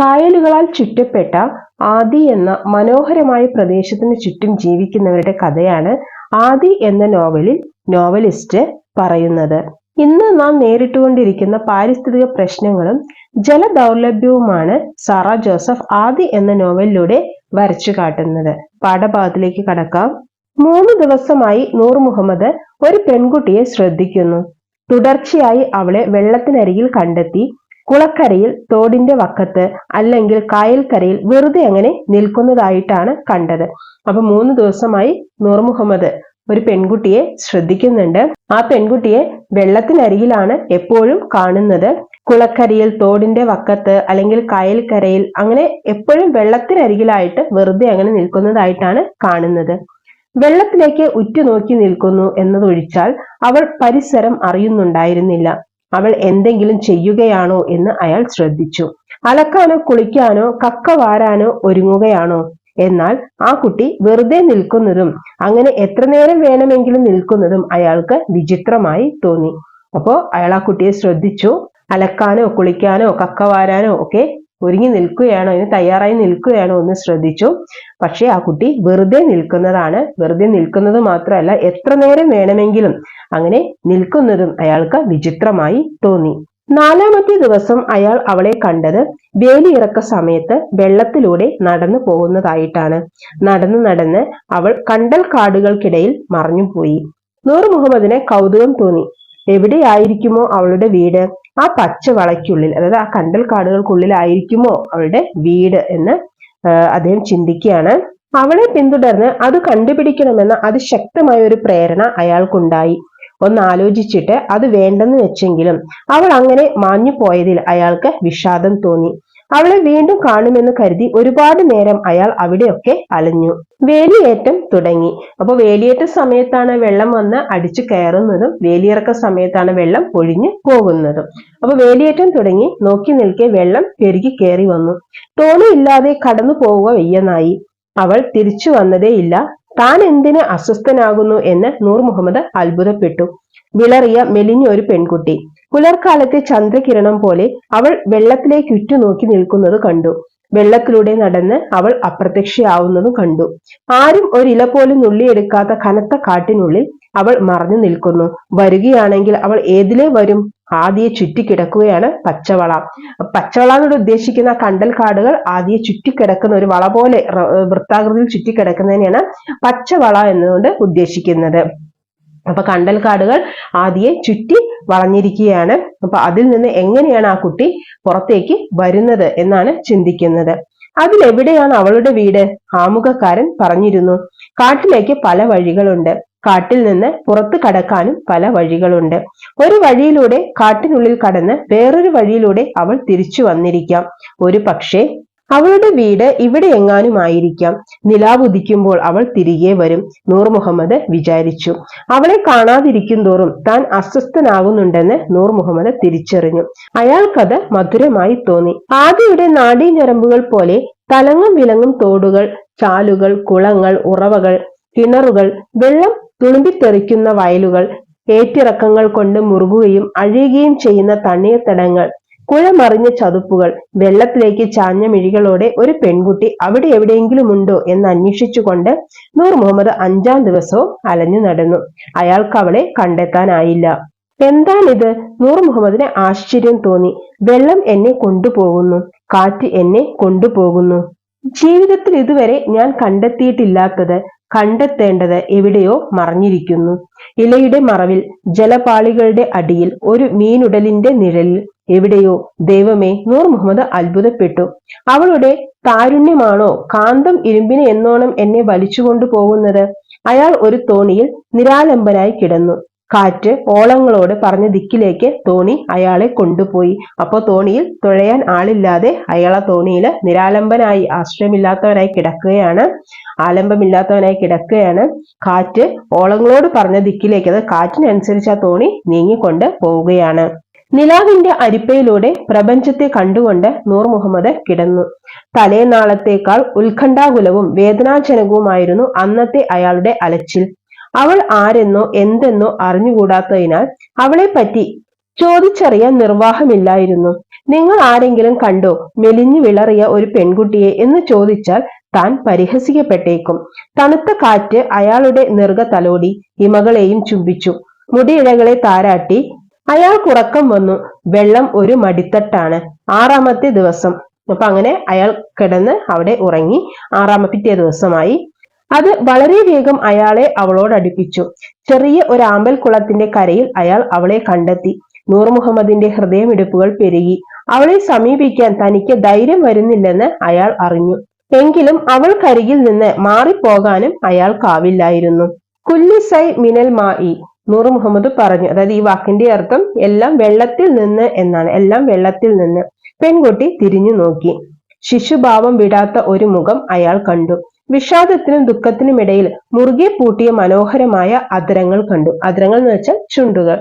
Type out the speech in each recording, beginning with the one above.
കായലുകളാൽ ചുറ്റപ്പെട്ട ആദി എന്ന മനോഹരമായ പ്രദേശത്തിന് ചുറ്റും ജീവിക്കുന്നവരുടെ കഥയാണ് ആദി എന്ന നോവലിൽ നോവലിസ്റ്റ് പറയുന്നത്. ഇന്ന് നാം നേരിട്ടുകൊണ്ടിരിക്കുന്ന പാരിസ്ഥിതിക പ്രശ്നങ്ങളും ജലദൗർലഭ്യവുമാണ് സാറ ജോസഫ് ആദി എന്ന നോവലിലൂടെ വരച്ചു കാട്ടുന്നത്. പാഠഭാഗത്തിലേക്ക് കടക്കാം. മൂന്ന് ദിവസമായി നൂർ മുഹമ്മദ് ഒരു പെൺകുട്ടിയെ ശ്രദ്ധിക്കുന്നു. തുടർച്ചയായി അവളെ വെള്ളത്തിനരികിൽ കണ്ടെത്തി കുളക്കരയിൽ തോടിന്റെ വക്കത്ത് അല്ലെങ്കിൽ കായൽക്കരയിൽ വെറുതെ അങ്ങനെ നിൽക്കുന്നതായിട്ടാണ് കണ്ടത്. അപ്പൊ മൂന്ന് ദിവസമായി നൂർ മുഹമ്മദ് ഒരു പെൺകുട്ടിയെ ശ്രദ്ധിക്കുന്നുണ്ട്. ആ പെൺകുട്ടിയെ വെള്ളത്തിനരികിലാണ് എപ്പോഴും കാണുന്നത്. കുളക്കരയിൽ തോടിന്റെ വക്കത്ത് അല്ലെങ്കിൽ കായൽക്കരയിൽ അങ്ങനെ എപ്പോഴും വെള്ളത്തിനരികിലായിട്ട് വെറുതെ അങ്ങനെ നിൽക്കുന്നതായിട്ടാണ് കാണുന്നത്. വെള്ളത്തിലേക്ക് ഉറ്റുനോക്കി നിൽക്കുന്നു എന്നതൊഴിച്ചാൽ അവൾ പരിസരം അറിയുന്നുണ്ടായിരുന്നില്ല. അവൾ എന്തെങ്കിലും ചെയ്യുകയാണോ എന്ന് അയാൾ ശ്രദ്ധിച്ചു. അലക്കാനോ കുളിക്കാനോ കക്ക വാരാനോ ഒരുങ്ങുകയാണോ? എന്നാൽ ആ കുട്ടി വെറുതെ നിൽക്കുന്നതും അങ്ങനെ എത്ര നേരം വേണമെങ്കിലും നിൽക്കുന്നതും അയാൾക്ക് വിചിത്രമായി തോന്നി. അപ്പോ അയാൾ ആ കുട്ടിയെ ശ്രദ്ധിച്ചു. അലക്കാനോ കുളിക്കാനോ കക്ക വാരാനോ ഒക്കെ ഒരുങ്ങി നിൽക്കുകയാണോ അതിന് തയ്യാറായി നിൽക്കുകയാണോ എന്ന് ശ്രദ്ധിച്ചു. പക്ഷേ ആ കുട്ടി വെറുതെ നിൽക്കുന്നതാണ്. വെറുതെ നിൽക്കുന്നത് മാത്രമല്ല എത്ര നേരം വേണമെങ്കിലും അങ്ങനെ നിൽക്കുന്നതും അയാൾക്ക് വിചിത്രമായി തോന്നി. നാലാമത്തെ ദിവസം അയാൾ അവളെ കണ്ടത് ഇറക്ക സമയത്ത് വെള്ളത്തിലൂടെ നടന്നു പോകുന്നതായിട്ടാണ്. നടന്ന് നടന്ന് അവൾ കണ്ടൽ കാടുകൾക്കിടയിൽ മറഞ്ഞുപോയി. നൂർ മുഹമ്മദിന് കൗതുകം തോന്നി. എവിടെയായിരിക്കുമോ അവളുടെ വീട്? ആ പച്ച വളയ്ക്കുള്ളിൽ അതായത് ആ കണ്ടൽ കാടുകൾക്കുള്ളിലായിരിക്കുമോ അവളുടെ വീട് എന്ന് അദ്ദേഹം ചിന്തിക്കുകയാണ്. അവളെ പിന്തുടർന്ന് അത് കണ്ടുപിടിക്കണമെന്ന അതിശക്തമായ ഒരു പ്രേരണ അയാൾക്കുണ്ടായി. ഒന്ന് ആലോചിച്ചിട്ട് അത് വേണ്ടെന്ന് വെച്ചെങ്കിലും അവൾ അങ്ങനെ മാഞ്ഞു പോയതിൽ അയാൾക്ക് വിഷാദം തോന്നി. അവളെ വീണ്ടും കാണുമെന്ന് കരുതി ഒരുപാട് നേരം അയാൾ അവിടെയൊക്കെ അലഞ്ഞു. വേലിയേറ്റം തുടങ്ങി. അപ്പൊ വേലിയേറ്റ സമയത്താണ് വെള്ളം വന്ന് അടിച്ചു കയറുന്നതും വേലിയിറക്ക സമയത്താണ് വെള്ളം ഒഴിഞ്ഞു പോകുന്നതും. അപ്പൊ വേലിയേറ്റം തുടങ്ങി. നോക്കി നിൽക്കെ വെള്ളം പെരുകി കയറി വന്നു. തോണി ഇല്ലാതെ കടന്നു പോവുക വയ്യനായി അവൾ തിരിച്ചു വന്നതേയില്ല താൻ എന്തിന് അസ്വസ്ഥനാകുന്നു എന്ന് നൂർ മുഹമ്മദ് അത്ഭുതപ്പെട്ടു. വിളറിയ മെലിഞ്ഞ ഒരു പെൺകുട്ടി. പുലർക്കാലത്തെ ചന്ദ്രകിരണം പോലെ അവൾ വെള്ളത്തിലേക്ക് ഉറ്റുനോക്കി നിൽക്കുന്നത് കണ്ടു. വെള്ളത്തിലൂടെ നടന്ന് അവൾ അപ്രത്യക്ഷയാവുന്നതും കണ്ടു. ആരും ഒരില പോലും നുള്ളിയെടുക്കാത്ത കനത്ത കാട്ടിനുള്ളിൽ അവൾ മറഞ്ഞു നിൽക്കുന്നു. വരികയാണെങ്കിൽ അവൾ ഏതിലേ വരും? ആദിയെ ചുറ്റിക്കിടക്കുകയാണ് പച്ചവള. പച്ചവള എന്നോട് ഉദ്ദേശിക്കുന്ന കണ്ടൽ കാടുകൾ ആദിയെ ചുറ്റിക്കിടക്കുന്ന ഒരു വള പോലെ വൃത്താകൃതിയിൽ ചുറ്റിക്കിടക്കുന്നതിനെയാണ് പച്ചവള എന്നുകൊണ്ട് ഉദ്ദേശിക്കുന്നത്. അപ്പൊ കണ്ടൽക്കാടുകൾ ആദിയെ ചുറ്റി വളഞ്ഞിരിക്കുകയാണ്. അപ്പൊ അതിൽ നിന്ന് എങ്ങനെയാണ് ആ കുട്ടി പുറത്തേക്ക് വരുന്നത് എന്നാണ് ചിന്തിക്കുന്നത്. അതിലെവിടെയാണ് അവളുടെ വീട്? ആമുഖക്കാരൻ പറഞ്ഞിരുന്നു. കാട്ടിലേക്ക് പല വഴികളുണ്ട്. കാട്ടിൽ നിന്ന് പുറത്തു കടക്കാനും പല വഴികളുണ്ട്. ഒരു വഴിയിലൂടെ കാട്ടിനുള്ളിൽ കടന്ന് വേറൊരു വഴിയിലൂടെ അവൾ തിരിച്ചു വന്നിരിക്കാം. ഒരു പക്ഷേ അവളുടെ വീട് ഇവിടെ എങ്ങാനും ആയിരിക്കാം നിലാവുദിക്കുമ്പോൾ അവൾ തിരികെ വരും നൂർ മുഹമ്മദ് വിചാരിച്ചു. അവളെ കാണാതിരിക്കും തോറും താൻ അസ്വസ്ഥനാകുന്നുണ്ടെന്ന് നൂർ മുഹമ്മദ് തിരിച്ചറിഞ്ഞു. അയാൾക്കത് മധുരമായി തോന്നി. ആദിയുടെ നാഡീഞരമ്പുകൾ പോലെ തലങ്ങും വിലങ്ങും തോടുകൾ ചാലുകൾ കുളങ്ങൾ ഉറവകൾ കിണറുകൾ വെള്ളം തുളുമ്പിത്തെറിക്കുന്ന വയലുകൾ ഏറ്റിറക്കങ്ങൾ കൊണ്ട് മുറുകുകയും അഴിയുകയും ചെയ്യുന്ന തണ്ണീർത്തടങ്ങൾ കുഴമറിഞ്ഞ ചതുപ്പുകൾ. വെള്ളത്തിലേക്ക് ചാഞ്ഞ മിഴികളോടെ ഒരു പെൺകുട്ടി അവിടെ എവിടെയെങ്കിലും ഉണ്ടോ എന്ന് അന്വേഷിച്ചുകൊണ്ട് നൂർ മുഹമ്മദ് അഞ്ചാം ദിവസവും അലഞ്ഞു നടന്നു. അയാൾക്ക് അവളെ കണ്ടെത്താനായില്ല. എന്താണിത്? നൂർ മുഹമ്മദിന് ആശ്ചര്യം തോന്നി. വെള്ളം എന്നെ കൊണ്ടുപോകുന്നു. കാറ്റ് എന്നെ കൊണ്ടുപോകുന്നു. ജീവിതത്തിൽ ഇതുവരെ ഞാൻ കണ്ടെത്തിയിട്ടില്ലാത്തത് കണ്ടെത്തേണ്ടത് എവിടെയോ മറഞ്ഞിരിക്കുന്നു. ഇലയുടെ മറവിൽ ജലപാളികളുടെ അടിയിൽ ഒരു മീനുടലിന്റെ നിഴലിൽ എവിടെയോ ദൈവമേ നൂർ മുഹമ്മദ് അത്ഭുതപ്പെട്ടു. അവളുടെ താരുണ്യമാണോ കാന്തം ഇരുമ്പിന് എന്നോണം എന്നെ വലിച്ചുകൊണ്ടു പോകുന്നത്? അയാൾ ഒരു തോണിയിൽ നിരാലംബനായി കിടന്നു. കാറ്റ് ഓളങ്ങളോട് പറഞ്ഞ ദിക്കിലേക്ക് തോണി അയാളെ കൊണ്ടുപോയി. അപ്പൊ തോണിയിൽ തുഴയാൻ ആളില്ലാതെ അയാൾ തോണിയിൽ നിരാലംബനായി ആശ്രയമില്ലാത്തവനായി കിടക്കുകയാണ്. ആലംബമില്ലാത്തവനായി കിടക്കുകയാണ്. കാറ്റ് ഓളങ്ങളോട് പറഞ്ഞ ദിക്കിലേക്ക് അത് കാറ്റിനനുസരിച്ച് ആ തോണി നീങ്ങിക്കൊണ്ട് പോവുകയാണ്. നിലാവിന്റെ അരിപ്പയിലൂടെ പ്രപഞ്ചത്തെ കണ്ടുകൊണ്ട് നൂർ മുഹമ്മദ് കിടന്നു. തലേനാളത്തേക്കാൾ ഉത്കണ്ഠാകുലവും വേദനാജനകവുമായിരുന്നു അന്നത്തെ അയാളുടെ അലച്ചിൽ. അവൾ ആരെന്നോ എന്തെന്നോ അറിഞ്ഞുകൂടാത്തതിനാൽ അവളെ പറ്റി ചോദിച്ചറിയാൻ നിർവാഹമില്ലായിരുന്നു. നിങ്ങൾ ആരെങ്കിലും കണ്ടോ മെലിഞ്ഞു വിളറിയ ഒരു പെൺകുട്ടിയെ? എന്ന് ചോദിച്ചാൽ താൻ പരിഹസിക്കപ്പെട്ടേക്കും. തണുത്ത കാറ്റ് അയാളുടെ നെറുക തലോടി ഇമകളെയും ചുംബിച്ചു. മുടിയിഴകളെ താരാട്ടി അയാൾക്കുറക്കം വന്നു. വെള്ളം ഒരു മടിത്തട്ടാണ്. ആറാമത്തെ ദിവസം. അപ്പൊ അങ്ങനെ അയാൾ കിടന്ന് അവിടെ ഉറങ്ങി. ആറാമത്തെ ദിവസമായി. അത് വളരെ വേഗം അയാളെ അവളോട് അടുപ്പിച്ചു. ചെറിയ ഒരു ആമ്പൽ കുളത്തിന്റെ കരയിൽ അയാൾ അവളെ കണ്ടെത്തി. നൂർ മുഹമ്മദിന്റെ ഹൃദയമിടിപ്പുകൾ പെരുകി. അവളെ സമീപിക്കാൻ തനിക്ക് ധൈര്യം വരുന്നില്ലെന്ന് അയാൾ അറിഞ്ഞു. എങ്കിലും അവൾ കരികിൽ നിന്ന് മാറിപ്പോകാനും അയാൾക്കാവില്ലായിരുന്നു കുല്ലിസൈ മിനൽ മായി നൂർ മുഹമ്മദ് പറഞ്ഞു. അതായത് ഈ വാക്കിന്റെ അർത്ഥം എല്ലാം വെള്ളത്തിൽ നിന്ന് എന്നാണ്. എല്ലാം വെള്ളത്തിൽ നിന്ന്. പെൺകുട്ടി തിരിഞ്ഞു നോക്കി. ശിശുഭാവം വിടാത്ത ഒരു മുഖം അയാൾ കണ്ടു. വിഷാദത്തിനും ദുഃഖത്തിനും ഇടയിൽ മുറുകെ പൂട്ടിയ മനോഹരമായ അധരങ്ങൾ കണ്ടു. അതിരങ്ങൾ എന്ന് വെച്ചാൽ ചുണ്ടുകൾ.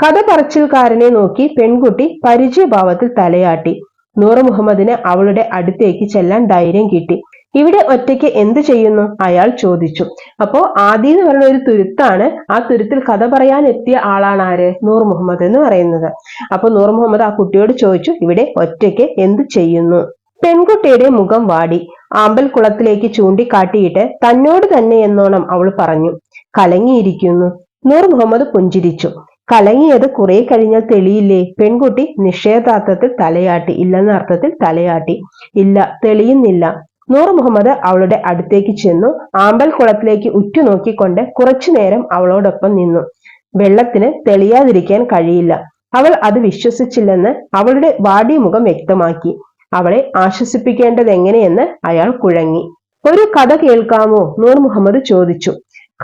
കഥ പറച്ചിൽക്കാരനെ നോക്കി പെൺകുട്ടി പരിചയഭാവത്തിൽ തലയാട്ടി. നൂറ് മുഹമ്മദിന് അവളുടെ അടുത്തേക്ക് ചെല്ലാൻ ധൈര്യം കിട്ടി. ഇവിടെ ഒറ്റയ്ക്ക് എന്ത് ചെയ്യുന്നു? അയാൾ ചോദിച്ചു. അപ്പോ ആദി എന്ന് പറയുന്ന ഒരു തുരുത്താണ് ആ തുരുത്തിൽ കഥ പറയാൻ എത്തിയ ആളാണ് ആര്? നൂർ മുഹമ്മദ് എന്ന് പറയുന്നത്. അപ്പൊ നൂർ മുഹമ്മദ് ആ കുട്ടിയോട് ചോദിച്ചു ഇവിടെ ഒറ്റയ്ക്ക് എന്ത് ചെയ്യുന്നു? പെൺകുട്ടിയുടെ മുഖം വാടി. ആമ്പൽ കുളത്തിലേക്ക് ചൂണ്ടിക്കാട്ടിയിട്ട് തന്നോട് തന്നെ എന്നോണം അവൾ പറഞ്ഞു. കലങ്ങിയിരിക്കുന്നു. നൂർ മുഹമ്മദ് പുഞ്ചിരിച്ചു. കലങ്ങിയത് കുറെ കഴിഞ്ഞാൽ തെളിയില്ലേ? പെൺകുട്ടി നിഷേധാർത്ഥത്തിൽ തലയാട്ടി. ഇല്ലെന്ന അർത്ഥത്തിൽ തലയാട്ടി. ഇല്ല തെളിയുന്നില്ല. നൂർ മുഹമ്മദ് അവളുടെ അടുത്തേക്ക് ചെന്നു. ആമ്പൽ കുളത്തിലേക്ക് ഉറ്റുനോക്കിക്കൊണ്ട് കുറച്ചു നേരം അവളോടൊപ്പം നിന്നു. വെള്ളത്തിന് തെളിയാതിരിക്കാൻ കഴിയില്ല. അവൾ അത് വിശ്വസിച്ചില്ലെന്ന് അവളുടെ വാടിമുഖം വ്യക്തമാക്കി. അവളെ ആശ്വസിപ്പിക്കേണ്ടത് എങ്ങനെയെന്ന് അയാൾ കുഴങ്ങി. ഒരു കഥ കേൾക്കാമോ? നൂർ മുഹമ്മദ് ചോദിച്ചു.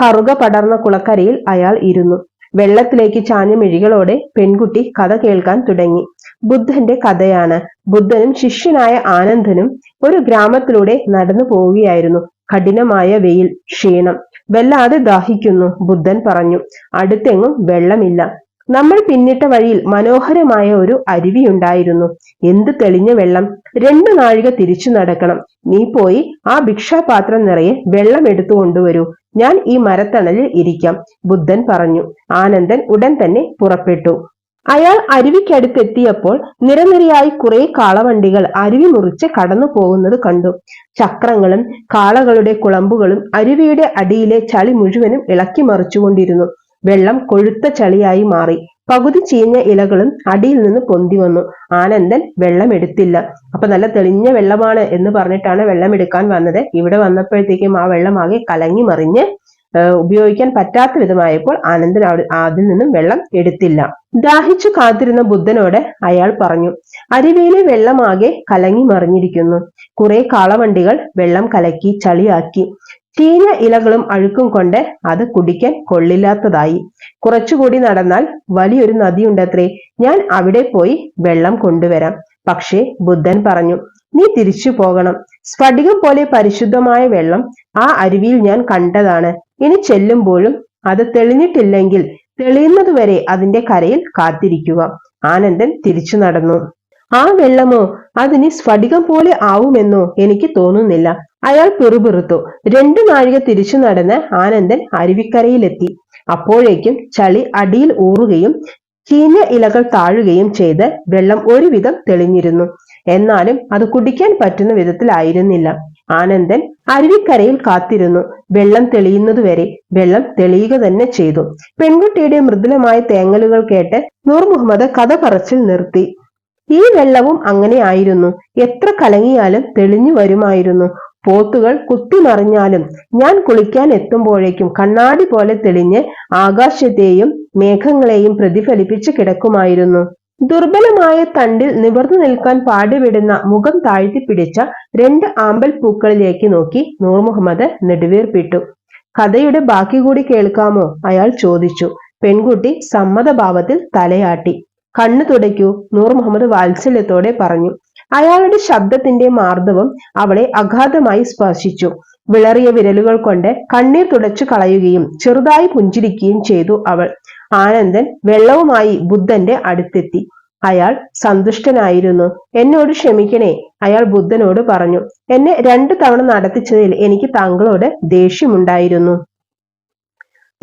കറുക പടർന്ന കുളക്കരയിൽ അയാൾ ഇരുന്നു. വെള്ളത്തിലേക്ക് ചാഞ്ഞ മിഴികളോടെ പെൺകുട്ടി കഥ കേൾക്കാൻ തുടങ്ങി. ബുദ്ധന്റെ കഥയാണ്. ബുദ്ധനും ശിഷ്യനായ ആനന്ദനും ഒരു ഗ്രാമത്തിലൂടെ നടന്നു പോവുകയായിരുന്നു. കഠിനമായ വെയിൽ ക്ഷീണം വല്ലാതെ ദാഹിക്കുന്നു ബുദ്ധൻ പറഞ്ഞു. അടുത്തെങ്ങും വെള്ളമില്ല. നമ്മൾ പിന്നിട്ട വഴിയിൽ മനോഹരമായ ഒരു അരുവി ഉണ്ടായിരുന്നു എന്ത് തെളിഞ്ഞ വെള്ളം? രണ്ടു നാഴിക തിരിച്ചു നടക്കണം. നീ പോയി ആ ഭിക്ഷാപാത്രം നിറയെ വെള്ളം എടുത്തു കൊണ്ടുവരൂ. ഞാൻ ഈ മരത്തണലിൽ ഇരിക്കാം ബുദ്ധൻ പറഞ്ഞു. ആനന്ദൻ ഉടൻ തന്നെ പുറപ്പെട്ടു. അയാൾ അരുവിക്കടുത്തെത്തിയപ്പോൾ നിരനിരയായി കുറെ കാളവണ്ടികൾ അരുവി മുറിച്ച് കടന്നു പോകുന്നത് കണ്ടു. ചക്രങ്ങളും കാളകളുടെ കുളമ്പുകളും അരുവിയുടെ അടിയിലെ ചളി മുഴുവനും ഇളക്കി മറിച്ചുകൊണ്ടിരുന്നു. വെള്ളം കൊഴുത്ത ചളിയായി മാറി. പകുതി ചീഞ്ഞ ഇലകളും അടിയിൽ നിന്ന് പൊന്തി വന്നു. ആനന്ദൻ വെള്ളം എടുത്തില്ല അപ്പൊ നല്ല തെളിഞ്ഞ വെള്ളമാണ് എന്ന് പറഞ്ഞിട്ടാണ് വെള്ളം എടുക്കാൻ വന്നത്. ഇവിടെ വന്നപ്പോഴത്തേക്കും ആ വെള്ളം ആകെ കലങ്ങി മറിഞ്ഞ് ഉപയോഗിക്കാൻ പറ്റാത്ത വിധമായപ്പോൾ ആനന്ദൻ അതിൽ നിന്നും വെള്ളം എടുത്തില്ല. ദാഹിച്ചു കാത്തിരുന്ന ബുദ്ധനോട് അയാൾ പറഞ്ഞു അരുവിയിലെ വെള്ളമാകെ കലങ്ങി മറിഞ്ഞിരിക്കുന്നു. കുറെ കാളവണ്ടികൾ വെള്ളം കലക്കി ചളിയാക്കി. ചീഞ്ഞ ഇലകളും അഴുക്കും കൊണ്ട് അത് കുടിക്കാൻ കൊള്ളില്ലാത്തതായി. കുറച്ചുകൂടി നടന്നാൽ വലിയൊരു നദിയുണ്ടത്രേ. ഞാൻ അവിടെ പോയി വെള്ളം കൊണ്ടുവരാം. പക്ഷേ ബുദ്ധൻ പറഞ്ഞു നീ തിരിച്ചു പോകണം. സ്ഫടികം പോലെ പരിശുദ്ധമായ വെള്ളം ആ അരുവിയിൽ ഞാൻ കണ്ടതാണ്. ഇനി ചെല്ലുമ്പോഴും അത് തെളിഞ്ഞിട്ടില്ലെങ്കിൽ തെളിയുന്നതുവരെ അതിന്റെ കരയിൽ കാത്തിരിക്കുക. ആനന്ദൻ തിരിച്ചു നടന്നു. ആ വെള്ളമോ അതിന് സ്ഫടികം പോലെ ആവുമെന്നോ എനിക്ക് തോന്നുന്നില്ല. അയാൾ പിറുപിറുത്തു. രണ്ടു നാഴിക തിരിച്ചു നടന്ന് ആനന്ദൻ അരുവിക്കരയിലെത്തി. അപ്പോഴേക്കും ചളി അടിയിൽ ഊറുകയും ചീഞ്ഞ ഇലകൾ താഴുകയും ചെയ്ത് വെള്ളം ഒരുവിധം തെളിഞ്ഞിരുന്നു. എന്നാലും അത് കുടിക്കാൻ പറ്റുന്ന വിധത്തിലായിരുന്നില്ല. ആനന്ദൻ അരുവിക്കരയിൽ കാത്തിരുന്നു. വെള്ളം തെളിയുന്നതുവരെ വെള്ളം തെളിയുക തന്നെ ചെയ്തു. പെൺകുട്ടിയുടെ മൃദുലമായ തേങ്ങലുകൾ കേട്ട് നൂർ മുഹമ്മദ് കഥ പറച്ചിൽ നിർത്തി. ഈ വെള്ളവും അങ്ങനെ ആയിരുന്നു. എത്ര കലങ്ങിയാലും തെളിഞ്ഞു വരുമായിരുന്നു. പോത്തുകൾ കുത്തിമറിഞ്ഞാലും ഞാൻ കുളിക്കാൻ എത്തുമ്പോഴേക്കും കണ്ണാടി പോലെ തെളിഞ്ഞ് ആകാശത്തെയും മേഘങ്ങളെയും പ്രതിഫലിപ്പിച്ച് കിടക്കുമായിരുന്നു. ദുർബലമായ തണ്ടിൽ നിവർന്നു നിൽക്കാൻ പാടുവിടുന്ന മുഖം താഴ്ത്തി പിടിച്ച രണ്ട് ആമ്പൽ പൂക്കളിലേക്ക് നോക്കി നൂർ മുഹമ്മദ് നെടുവേർപ്പിട്ടു. കഥയുടെ ബാക്കി കൂടി കേൾക്കാമോ? അയാൾ ചോദിച്ചു. പെൺകുട്ടി സമ്മതഭാവത്തിൽ തലയാട്ടി. കണ്ണു തുടയ്ക്കൂ നൂർ മുഹമ്മദ് വാത്സല്യത്തോടെ പറഞ്ഞു. അയാളുടെ ശബ്ദത്തിന്റെ മാർദ്ദവം അവളെ അഗാധമായി സ്പർശിച്ചു. വിളറിയ വിരലുകൾ കൊണ്ട് കണ്ണീർ തുടച്ചു കളയുകയും ചെറുതായി പുഞ്ചിരിക്കുകയും ചെയ്തു അവൾ. ആനന്ദൻ വെള്ളവുമായി ബുദ്ധന്റെ അടുത്തെത്തി. അയാൾ സന്തുഷ്ടനായിരുന്നു. എന്നോട് ക്ഷമിക്കണേ അയാൾ ബുദ്ധനോട് പറഞ്ഞു. എന്നെ രണ്ടു തവണ നടത്തിച്ചതിൽ എനിക്ക് താങ്കളോട് ദേഷ്യമുണ്ടായിരുന്നു.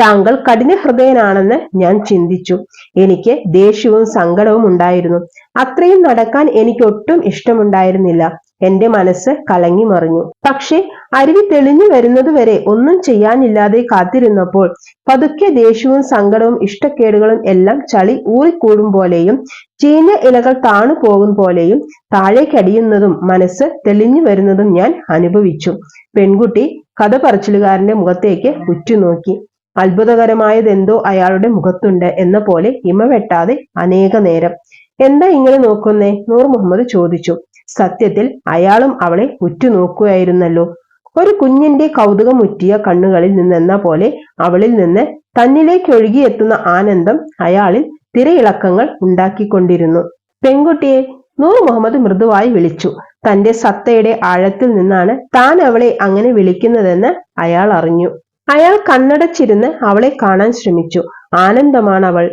താങ്കൾ കഠിന ഹൃദയനാണെന്ന് ഞാൻ ചിന്തിച്ചു. എനിക്ക് ദേഷ്യവും സങ്കടവും ഉണ്ടായിരുന്നു. അത്രയും നടക്കാൻ എനിക്ക് ഒട്ടും ഇഷ്ടമുണ്ടായിരുന്നില്ല. എന്റെ മനസ്സ് കലങ്ങി മറിഞ്ഞു. പക്ഷേ അരുവി തെളിഞ്ഞു വരുന്നതുവരെ ഒന്നും ചെയ്യാനില്ലാതെ കാത്തിരുന്നപ്പോൾ പതുക്കെ ദേഷ്യവും സങ്കടവും ഇഷ്ടക്കേടുകളും എല്ലാം ചളി ഊറിക്കൂടും പോലെയും ചീഞ്ഞ ഇലകൾ താണു പോകും പോലെയും താഴേക്കടിയുന്നതും മനസ്സ് തെളിഞ്ഞു വരുന്നതും ഞാൻ അനുഭവിച്ചു. പെൺകുട്ടി കഥ പറച്ചിലുകാരന്റെ മുഖത്തേക്ക് ഉറ്റുനോക്കി. അത്ഭുതകരമായതെന്തോ അയാളുടെ മുഖത്തുണ്ട് എന്ന പോലെ ഇമ വെട്ടാതെ അനേക നേരം എന്താ ഇങ്ങനെ നോക്കുന്നേ? നൂർ മുഹമ്മദ് ചോദിച്ചു. സത്യത്തിൽ അയാളും അവളെ ഉറ്റുനോക്കുകയായിരുന്നല്ലോ ഒരു കുഞ്ഞിന്റെ കൗതുകമുറ്റിയ കണ്ണുകളിൽ നിന്നെന്ന പോലെ അവളിൽ നിന്ന് തന്നിലേക്ക് ഒഴുകിയെത്തുന്ന ആനന്ദം അയാളിൽ തിരയിളക്കങ്ങൾ ഉണ്ടാക്കിക്കൊണ്ടിരുന്നു. പെൺകുട്ടിയെ നൂർ മുഹമ്മദ് മൃദുവായി വിളിച്ചു. തന്റെ സത്തയുടെ ആഴത്തിൽ നിന്നാണ് താൻ അവളെ അങ്ങനെ വിളിക്കുന്നതെന്ന് അയാൾ അറിഞ്ഞു. അയാൾ കണ്ണടച്ചിരുന്ന് അവളെ കാണാൻ ശ്രമിച്ചു. ആനന്ദമാണ് അവൾ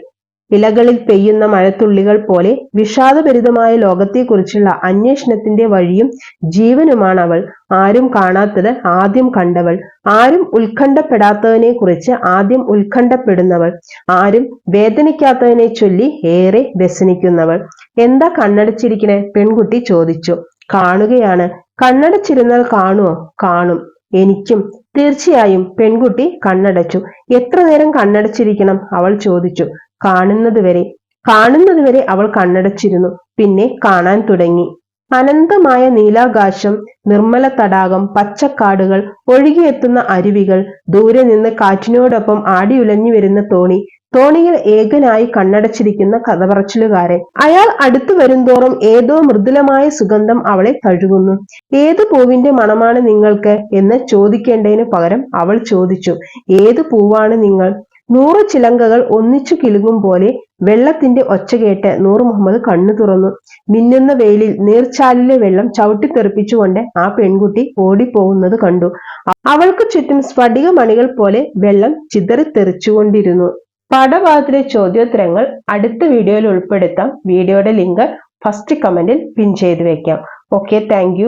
ഇലകളിൽ പെയ്യുന്ന മഴത്തുള്ളികൾ പോലെ വിഷാദഭരിതമായ ലോകത്തെക്കുറിച്ചുള്ള അന്വേഷണത്തിന്റെ വഴിയും ജീവനുമാണ് അവൾ. ആരും കാണാത്തത് ആദ്യം കണ്ടവൾ. ആരും ഉത്കണ്ഠപ്പെടാത്തതിനെ കുറിച്ച് ആദ്യം ഉത്കണ്ഠപ്പെടുന്നവൾ. ആരും വേദനിക്കാത്തതിനെ ചൊല്ലി ഏറെ വ്യസനിക്കുന്നവൾ. എന്താ കണ്ണടച്ചിരിക്കണേ? പെൺകുട്ടി ചോദിച്ചു. കാണുകയാണ്. കണ്ണടച്ചിരുന്നാൽ കാണുമോ കാണും. എനിക്കും. തീർച്ചയായും പെൺകുട്ടി കണ്ണടച്ചു. എത്ര നേരം കണ്ണടച്ചിരിക്കണം? അവൾ ചോദിച്ചു. കാണുന്നതുവരെ കാണുന്നതുവരെ അവൾ കണ്ണടച്ചിരുന്നു. പിന്നെ കാണാൻ തുടങ്ങി. അനന്തമായ നീലാകാശം നിർമ്മല തടാകം പച്ചക്കാടുകൾ ഒഴുകിയെത്തുന്ന അരുവികൾ ദൂരെ നിന്ന് കാറ്റിനോടൊപ്പം ആടിയുലഞ്ഞു വരുന്ന തോണി തോണിയിൽ ഏകനായി കണ്ണടച്ചിരിക്കുന്ന കഥ പറച്ചിലുകാരൻ അയാൾ അടുത്തു വരുംതോറും ഏതോ മൃദുലമായ സുഗന്ധം അവളെ തഴുകുന്നു ഏത് പൂവിന്റെ മണമാണ് നിങ്ങൾക്ക് എന്ന് ചോദിക്കേണ്ടതിന് പകരം അവൾ ചോദിച്ചു. ഏത് പൂവാണ് നിങ്ങൾ നൂറ് ചിലങ്കകൾ ഒന്നിച്ചു കിളുകും പോലെ വെള്ളത്തിന്റെ ഒച്ച കേട്ട് നൂർ മുഹമ്മദ് കണ്ണു തുറന്നു. മിന്നുന്ന വെയിലിൽ നീർച്ചാലിലെ വെള്ളം ചവിട്ടിത്തെറിപ്പിച്ചുകൊണ്ട് ആ പെൺകുട്ടി ഓടിപ്പോകുന്നത് കണ്ടു. അവൾക്ക് ചുറ്റും സ്ഫടിക മണികൾ പോലെ വെള്ളം ചിതറിത്തെറിച്ചുകൊണ്ടിരുന്നു. പാഠഭാഗത്തിലെ ചോദ്യോത്തരങ്ങൾ അടുത്ത വീഡിയോയിൽ ഉൾപ്പെടുത്താം. വീഡിയോയുടെ ലിങ്ക് ഫസ്റ്റ് കമന്റിൽ പിൻ ചെയ്ത് വെക്കാം. Okay thank